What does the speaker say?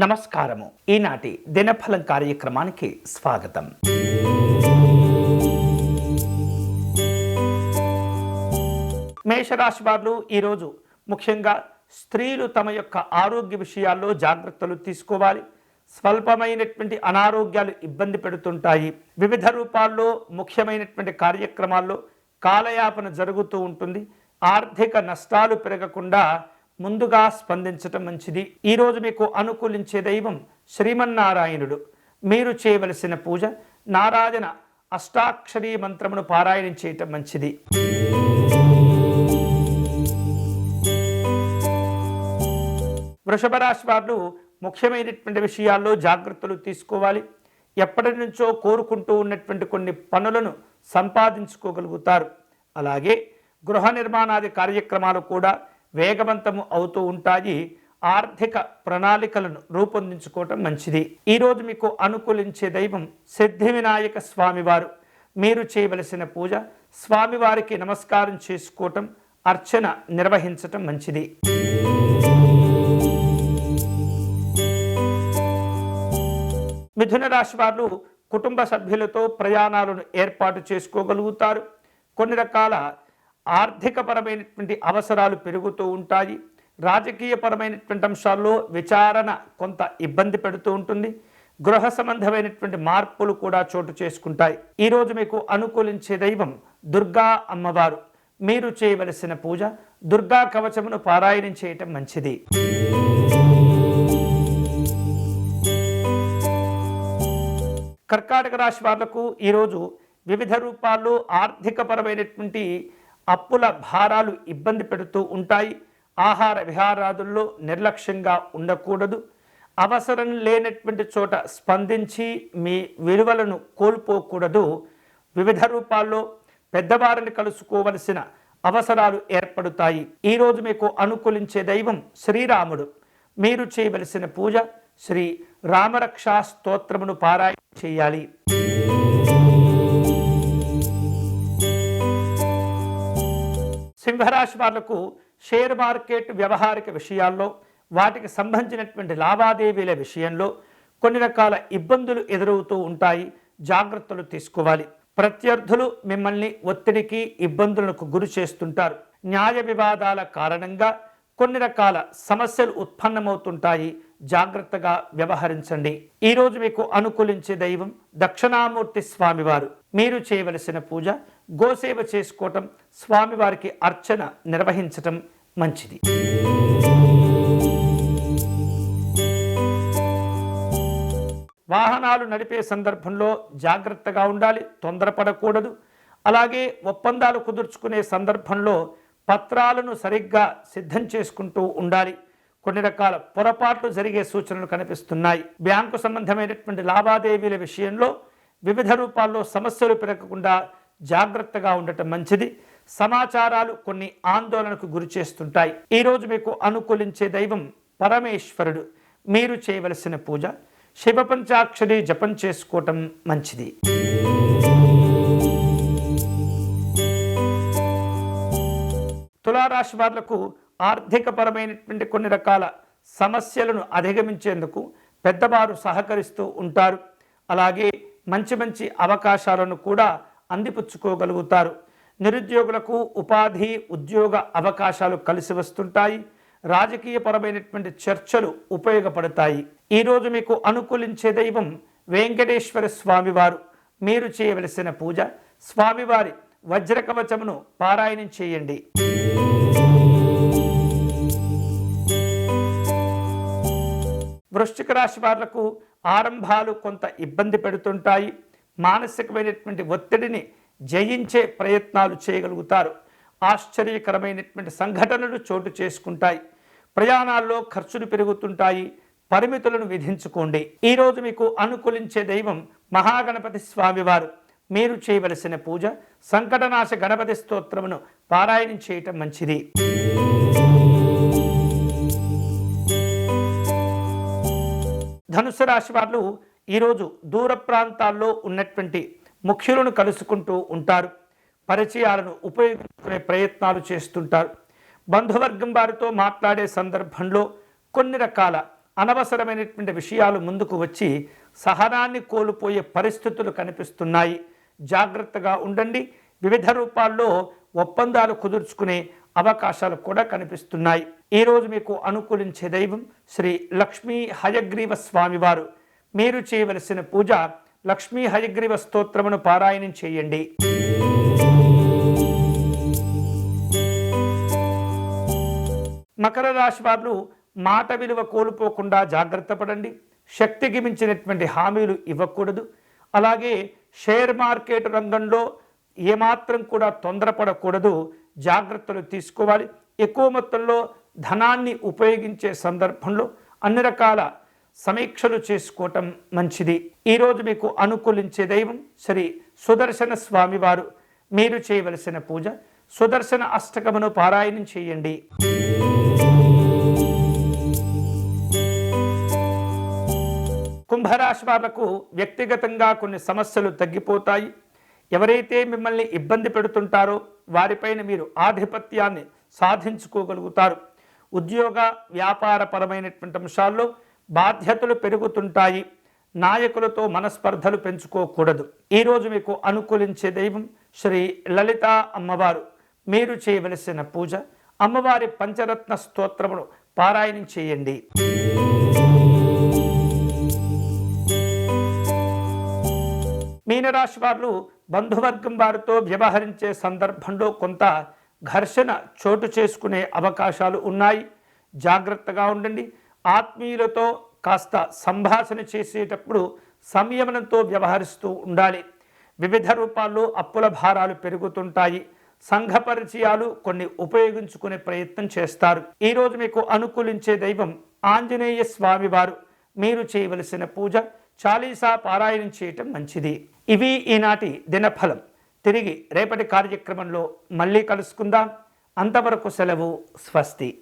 నమస్కారము. ఈనాటి దినఫలం కార్యక్రమానికి స్వాగతం. మేషరాశి వారు ఈరోజు ముఖ్యంగా స్త్రీలు తమ యొక్క ఆరోగ్య విషయాల్లో జాగ్రత్తలు తీసుకోవాలి. స్వల్పమైనటువంటి అనారోగ్యాలు ఇబ్బంది పెడుతుంటాయి. వివిధ రూపాల్లో ముఖ్యమైనటువంటి కార్యక్రమాల్లో కాలయాపన జరుగుతూ ఉంటుంది. ఆర్థిక నష్టాలు పెరగకుండా ముందుగా స్పందించటం మంచిది. ఈరోజు మీకు అనుకూలించే దైవం శ్రీమన్నారాయణుడు. మీరు చేయవలసిన పూజ నారాయణ అష్టాక్షరీ మంత్రమును పారాయణం చేయటం మంచిది. వృషభ రాశి వారు ముఖ్యమైనటువంటి విషయాల్లో జాగ్రత్తలు తీసుకోవాలి. ఎప్పటి నుంచో కోరుకుంటూ ఉన్నటువంటి కొన్ని పనులను సంపాదించుకోగలుగుతారు. అలాగే గృహ నిర్మాణాది కార్యక్రమాలు కూడా వేగవంతము అవుతూ ఉంటాయి. ఆర్థిక ప్రణాళికలను రూపొందించుకోవటం మంచిది. ఈరోజు మీకు అనుకూలించే దైవం సిద్ధి వినాయక స్వామివారు. మీరు చేయవలసిన పూజ స్వామివారికి నమస్కారం చేసుకోవటం అర్చన నిర్వహించటం మంచిది. మిథున రాశి వారు కుటుంబ సభ్యులతో ప్రయాణాలను ఏర్పాటు చేసుకోగలుగుతారు. కొన్ని రకాల ఆర్థికపరమైనటువంటి అవసరాలు పెరుగుతూ ఉంటాయి. రాజకీయపరమైనటువంటి అంశాల్లో విచారణ కొంత ఇబ్బంది పెడుతూ ఉంటుంది. గృహ సంబంధమైనటువంటి మార్పులు కూడా చోటు చేసుకుంటాయి. ఈరోజు మీకు అనుకూలించే దైవం దుర్గా అమ్మవారు. మీరు చేయవలసిన పూజ దుర్గా కవచమును పారాయణం చేయటం మంచిది. కర్కాటక రాశి వాళ్ళకు ఈరోజు వివిధ రూపాల్లో ఆర్థికపరమైనటువంటి అప్పుల భారాలు ఇబ్బంది పెడుతూ ఉంటాయి. ఆహార విహారాదుల్లో నిర్లక్ష్యంగా ఉండకూడదు. అవసరం లేనటువంటి చోట స్పందించి మీ విలువలను కోల్పోకూడదు. వివిధ రూపాల్లో పెద్దవారిని కలుసుకోవలసిన అవసరాలు ఏర్పడుతాయి. ఈరోజు మీకు అనుకూలించే దైవం శ్రీరాముడు. మీరు చేయవలసిన పూజ శ్రీ రామరక్షా స్తోత్రమును పారాయణ చేయాలి. సింహరాశి వాళ్ళకు షేర్ మార్కెట్ వ్యవహారిక విషయాల్లో వాటికి సంబంధించినటువంటి లావాదేవీల విషయంలో కొన్ని రకాల ఇబ్బందులు ఎదురవుతూ ఉంటాయి. జాగ్రత్తలు తీసుకోవాలి. ప్రత్యర్థులు మిమ్మల్ని ఒత్తిడికి ఇబ్బందులకు గురి చేస్తుంటారు. న్యాయ వివాదాల కారణంగా కొన్ని రకాల సమస్యలు ఉత్పన్నమవుతుంటాయి. జాగ్రత్తగా వ్యవహరించండి. ఈరోజు మీకు అనుకూలించే దైవం దక్షిణామూర్తి స్వామివారు. మీరు చేయవలసిన పూజ గోసేవ చేసుకోవటం స్వామివారికి అర్చన నిర్వహించటం మంచిది. వాహనాలు నడిపే సందర్భంలో జాగ్రత్తగా ఉండాలి తొందరపడకూడదు. అలాగే ఒప్పందాలు కుదుర్చుకునే సందర్భంలో పత్రాలను సరిగ్గా సిద్ధం చేసుకుంటూ ఉండాలి. కొన్ని రకాల పొరపాట్లు జరిగే సూచనలు కనిపిస్తున్నాయి. బ్యాంకు సంబంధమైనటువంటి లావాదేవీల విషయంలో వివిధ రూపాల్లో సమస్యలు పెరగకుండా జాగ్రత్తగా ఉండటం మంచిది. సమాచారాలు కొన్ని ఆందోళనకు గురి చేస్తుంటాయి. ఈరోజు మీకు అనుకూలించే దైవం పరమేశ్వరుడు. మీరు చేయవలసిన పూజ శివ పంచాక్షరి జపం చేసుకోవటం మంచిది. తులారాశి వాళ్ళకు ఆర్థికపరమైనటువంటి కొన్ని రకాల సమస్యలను అధిగమించేందుకు పెద్దవారు సహకరిస్తూ ఉంటారు. అలాగే మంచి మంచి అవకాశాలను కూడా అందిపుచ్చుకోగలుగుతారు. నిరుద్యోగులకు ఉపాధి ఉద్యోగ అవకాశాలు కలిసి వస్తుంటాయి. రాజకీయపరమైనటువంటి చర్చలు ఉపయోగపడతాయి. ఈరోజు మీకు అనుకూలించే దైవం వెంకటేశ్వర స్వామివారు. మీరు చేయవలసిన పూజ స్వామివారి వజ్రకవచమును పారాయణం చేయండి. వృశ్చిక రాశి వాళ్ళకు ఆరంభాలు కొంత ఇబ్బంది పెడుతుంటాయి. మానసికమైనటువంటి ఒత్తిడిని జయించే ప్రయత్నాలు చేయగలుగుతారు. ఆశ్చర్యకరమైనటువంటి సంఘటనలు చోటు చేసుకుంటాయి. ప్రయాణాల్లో ఖర్చులు పెరుగుతుంటాయి. పరిమితులను విధించుకోండి. ఈరోజు మీకు అనుకూలించే దైవం మహాగణపతి స్వామివారు. మీరు చేయవలసిన పూజ సంకటనాశ గణపతి స్తోత్రమును పారాయణం చేయటం మంచిది. ధనుసు రాశి వాళ్ళు ఈరోజు దూర ప్రాంతాల్లో ఉన్నటువంటి ముఖ్యులను కలుసుకుంటూ ఉంటారు. పరిచయాలను ఉపయోగించుకునే ప్రయత్నాలు చేస్తుంటారు. బంధువర్గం వారితో మాట్లాడే సందర్భంలో కొన్ని రకాల అనవసరమైనటువంటి విషయాలు ముందుకు వచ్చి సహనాన్ని కోల్పోయే పరిస్థితులు కనిపిస్తున్నాయి. జాగ్రత్తగా ఉండండి. వివిధ రూపాల్లో ఒప్పందాలు కుదుర్చుకునే అవకాశాలు కూడా కనిపిస్తున్నాయి. ఈరోజు మీకు అనుకూలించే దైవం శ్రీ లక్ష్మీ హయగ్రీవ స్వామివారు. మీరు చేయవలసిన పూజ లక్ష్మీ హయగ్రీవ స్తోత్రమును పారాయణం చేయండి. మకర రాశి వారు మాట విలువ కోల్పోకుండా జాగ్రత్త పడండి. శక్తికి మించినటువంటి హామీలు ఇవ్వకూడదు. అలాగే షేర్ మార్కెట్ రంగంలో ఏమాత్రం కూడా తొందరపడకూడదు. జాగ్రత్తలు తీసుకోవాలి. ఎక్కువ మొత్తంలో ధనాన్ని ఉపయోగించే సందర్భంలో అన్ని రకాల సమీక్షలు చేసుకోవటం మంచిది. ఈరోజు మీకు అనుకూలించే దైవం శ్రీ సుదర్శన స్వామివారు. మీరు చేయవలసిన పూజ సుదర్శన అష్టకమును పారాయణం చేయండి. కుంభరాశి వాళ్ళకు వ్యక్తిగతంగా కొన్ని సమస్యలు తగ్గిపోతాయి. ఎవరైతే మిమ్మల్ని ఇబ్బంది పెడుతుంటారో వారిపైన మీరు ఆధిపత్యాన్ని సాధించుకోగలుగుతారు. ఉద్యోగ వ్యాపారపరమైనటువంటి అంశాల్లో బాధ్యతలు పెరుగుతుంటాయి. నాయకులతో మనస్పర్ధలు పెంచుకోకూడదు. ఈరోజు మీకు అనుకూలించే దైవం శ్రీ లలిత అమ్మవారు. మీరు చేయవలసిన పూజ అమ్మవారి పంచరత్న స్తోత్రమును పారాయణం చేయండి. మీనరాశి వారు బంధువర్గం వారితో వ్యవహరించే సందర్భంలో కొంత ఘర్షణ చోటు చేసుకునే అవకాశాలు ఉన్నాయి. జాగ్రత్తగా ఉండండి. ఆత్మీయులతో కాస్త సంభాషణ చేసేటప్పుడు సంయమనంతో వ్యవహరిస్తూ ఉండాలి. వివిధ రూపాల్లో అప్పుల భారాలు పెరుగుతుంటాయి. సంఘ పరిచయాలు కొన్ని ఉపయోగించుకునే ప్రయత్నం చేస్తారు. ఈరోజు మీకు అనుకూలించే దైవం ఆంజనేయ స్వామివారు. మీరు చేయవలసిన పూజ చాలీసా పారాయణం చేయటం మంచిది. ఇవి ఈనాటి దినఫలం. తిరిగి రేపటి కార్యక్రమంలో మళ్ళీ కలుసుకుందాం. అంతవరకు సెలవు స్వస్తి.